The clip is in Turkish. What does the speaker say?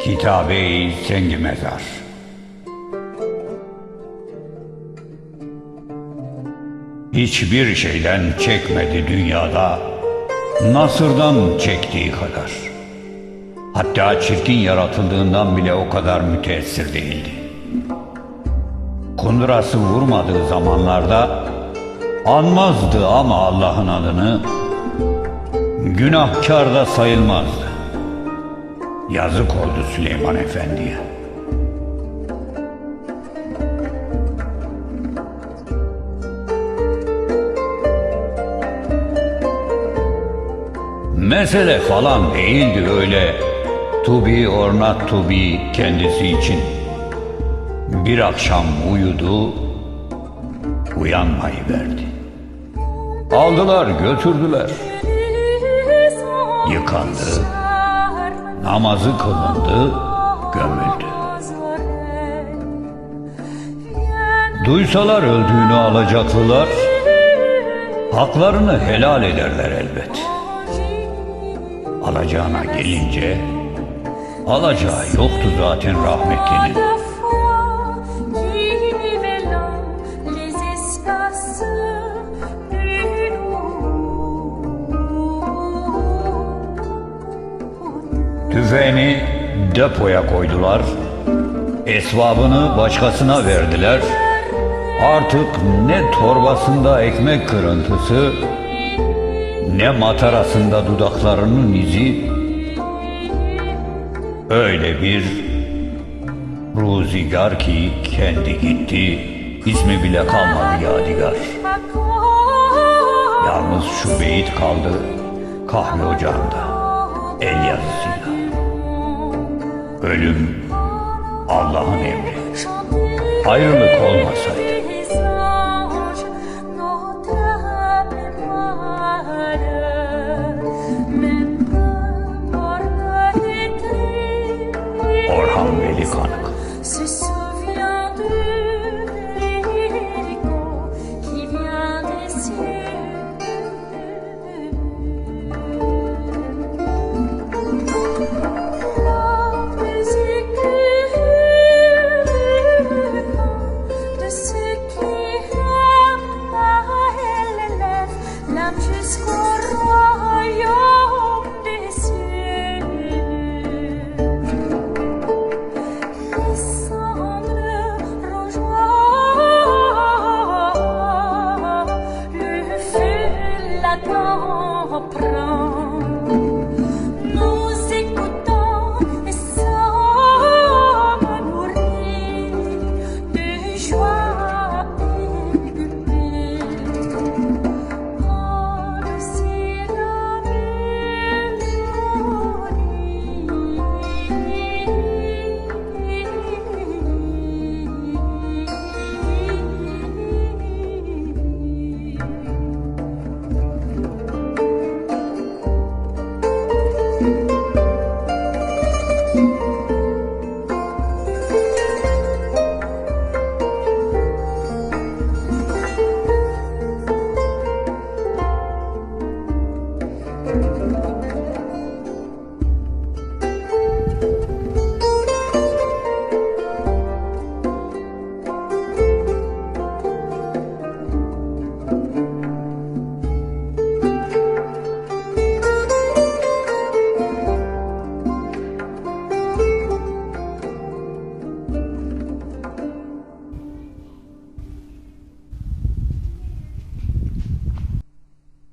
Kitabe-i Sengi Mezar. Hiçbir şeyden çekmedi dünyada Nasır'dan çektiği kadar. Hatta çirkin yaratıldığından bile o kadar müteessir değildi. Kundurası vurmadığı zamanlarda Anmazdı ama Allah'ın adını Günahkar da sayılmazdı Yazık oldu Süleyman Efendi'ye. Mesele falan değildi öyle to be or not to be kendisi için. Bir akşam uyudu, uyanmayı verdi. Aldılar götürdüler. Yıkandı, namazı kılındı, gömüldü. Duysalar öldüğünü alacaklılar, haklarını helal ederler elbet. Alacağına gelince, alacağı yoktu zaten rahmetlinin. Tüfeğini depoya koydular, esvabını başkasına verdiler. Artık ne torbasında ekmek kırıntısı, ne matarasında dudaklarının izi, öyle bir ruzigar ki kendi gitti, ismi bile kalmadı yadigar. Yalnız şu beyit kaldı kahve ocağında, el yazısıyla. Ölüm Allah'ın emri. Ayrılık olmasaydı.